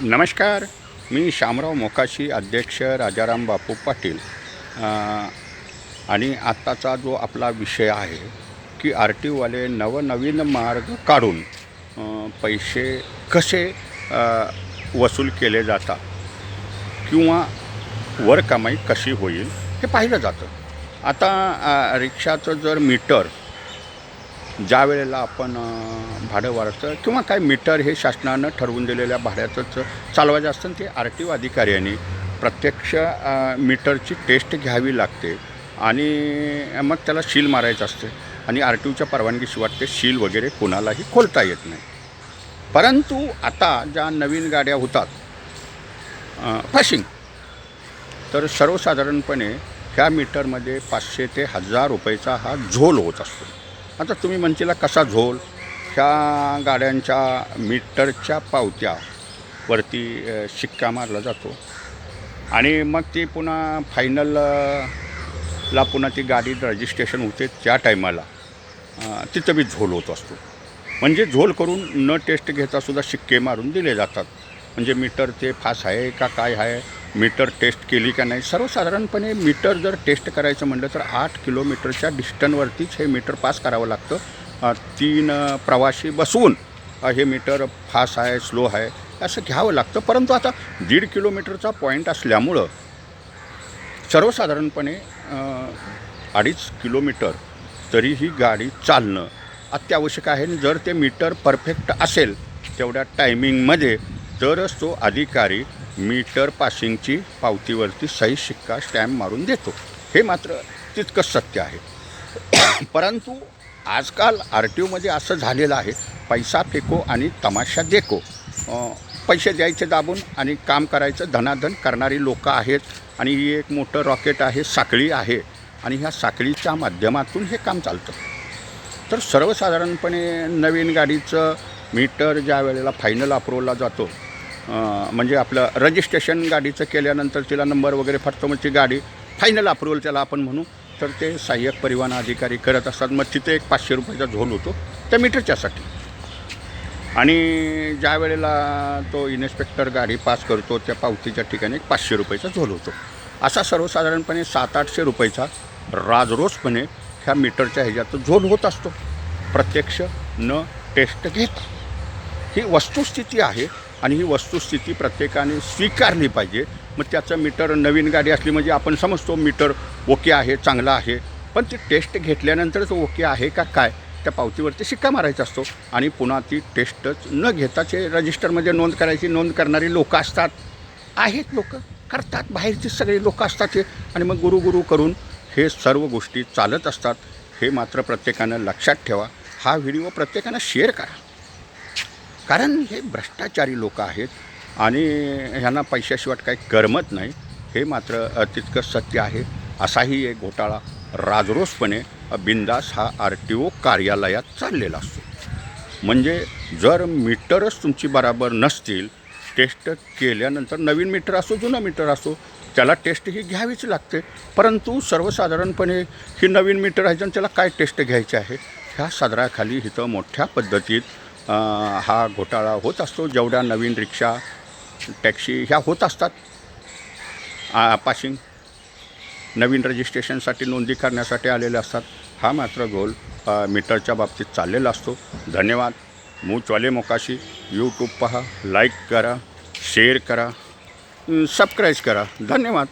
नमस्कार. मी शामराव मोकाशी अध्यक्ष राजाराम बापू पाटील. आणि आत्ताचा जो आपला विषय आहे की आर टी ओवाले नवनवीन मार्ग काढून पैसे कसे वसूल केले जातात किंवा वर कमाई कशी होईल हे पाहिलं जातं. आता रिक्षाचं जर मीटर ज्या वेळेला आपण भाडं वाढतं किंवा काय मीटर हे शासनानं ठरवून दिलेल्या भाड्याचंच चालवायचं असतं ते आर टी ओ अधिकाऱ्यांनी प्रत्यक्ष मीटरची टेस्ट घ्यावी लागते आणि मग त्याला सील मारायचं असते आणि आर टी ओच्या परवानगीशिवाय ते सील वगैरे कोणालाही खोलता येत नाही. परंतु आता ज्या नवीन गाड्या होतात फाशिंग तर सर्वसाधारणपणे ह्या मीटरमध्ये पाचशे ते हजार रुपयेचा हा झोल होत असतो. आता तुम्ही म्हणशीला कसा झोल? ह्या गाड्यांच्या मीटरच्या पावत्यावरती वरती शिक्का मारला जातो. आणि मग ती पुन्हा फायनल ला पुन्हा ती गाडी रजिस्ट्रेशन होते त्या टायमाला तिथं बी झोल होत असतो. म्हणजे झोल करून न टेस्ट घेता सुद्धा शिक्के मारून दिले जातात. म्हणजे मीटर ते फास आहे का काय आहे? मीटर टेस्ट केली का नाही? सर्वसाधारणपणे मीटर जर टेस्ट करायचं म्हटलं तर आठ किलोमीटरच्या डिस्टन्सवरतीच हे मीटर पास करावं लागतं. तीन प्रवासी बसवून हे मीटर फास्ट आहे स्लो आहे असं घ्यावं लागतं. परंतु आता दीड किलोमीटरचा पॉईंट असल्यामुळं सर्वसाधारणपणे अडीच किलोमीटर तरी ही गाडी चालणं अत्यावश्यक आहे. आणि जर ते मीटर परफेक्ट असेल तेवढ्या टायमिंगमध्ये तरच तो अधिकारी मीटर पासिंगची पावतीवरती सही शिक्का स्टॅम्प मारून देतो. हे मात्र तितकंच सत्य आहे. परंतु आजकाल आर टी ओमध्ये असं झालेलं आहे पैसा फेको आणि तमाशा देखो. पैसे द्यायचे दाबून आणि काम करायचं धनाधन करणारी लोकं आहेत आणि ही एक मोठं रॉकेट आहे साखळी आहे आणि ह्या साखळीच्या माध्यमातून हे काम चालतं. तर सर्वसाधारणपणे नवीन गाडीचं मीटर ज्या वेळेला फायनल अप्रूवला जातो म्हणजे आपलं रजिस्ट्रेशन गाडीचं केल्यानंतर तिला नंबर वगैरे फाटतो मग ती गाडी फायनल अप्रूवल त्याला आपण म्हणू. तर ते सहाय्यक परिवहन अधिकारी करत असतात. मग तिथे एक पाचशे रुपयाचा झोल होतो त्या मीटरच्यासाठी. आणि ज्या वेळेला तो इन्स्पेक्टर गाडी पास करतो त्या पावतीच्या ठिकाणी एक पाचशे रुपयाचा झोल होतो. असा सर्वसाधारणपणे सात आठशे रुपयाचा राजरोसपणे ह्या मीटरच्या ह्याच्यात झोल होत असतो. प्रत्यक्ष न टेस्ट घेता. ही वस्तुस्थिती आहे आणि ही वस्तुस्थिती प्रत्येकाने स्वीकारली पाहिजे. मग त्याचं मीटर नवीन गाडी असली म्हणजे आपण समजतो मीटर ओके आहे चांगला आहे. पण ती टेस्ट घेतल्यानंतरच ओके आहे का काय? त्या पावतीवरती शिक्का मारायचा असतो. आणि पुन्हा ती टेस्टच न घेताच हे रजिस्टरमध्ये नोंद करायची नोंद करणारी लोकं असतात. आहेत लोक. करतात. बाहेरची सगळी लोकं असतात हे. आणि मग गुरु गुरु करून हे सर्व गोष्टी चालत असतात. हे मात्र प्रत्येकानं लक्षात ठेवा. हा व्हिडिओ प्रत्येकानं शेअर करा. कारण हे भ्रष्टाचारी लोक आहेत आणि ह्यांना पैशाशिवाय काही करमत नाही. हे मात्र तितकं सत्य आहे. असाही एक घोटाळा राजरोसपणे बिंदास हा आर टी ओ कार्यालयात चाललेला असतो. म्हणजे जर मीटरच तुमची बराबर नसतील टेस्ट केल्यानंतर नवीन मीटर असो जुनं मीटर असो त्याला टेस्ट ही घ्यावीच लागते. परंतु सर्वसाधारणपणे ही नवीन मीटर आहे आणि त्याला काय टेस्ट घ्यायची आहे? ह्या सदराखाली इथं मोठ्या पद्धतीत हा घोटाळा होत असतो. जेवढ्या नवीन रिक्षा टॅक्सी ह्या होत असतात. पासिंग नवीन रजिस्ट्रेशनसाठी नोंदी करण्यासाठी आलेले असतात. हा मात्र गोल मीटरच्या बाबतीत चाललेला असतो. धन्यवाद. मूचवाले मोकाशी. यूट्यूब पहा. लाईक करा. शेअर करा. Mm, सबस्क्राईब करा. धन्यवाद.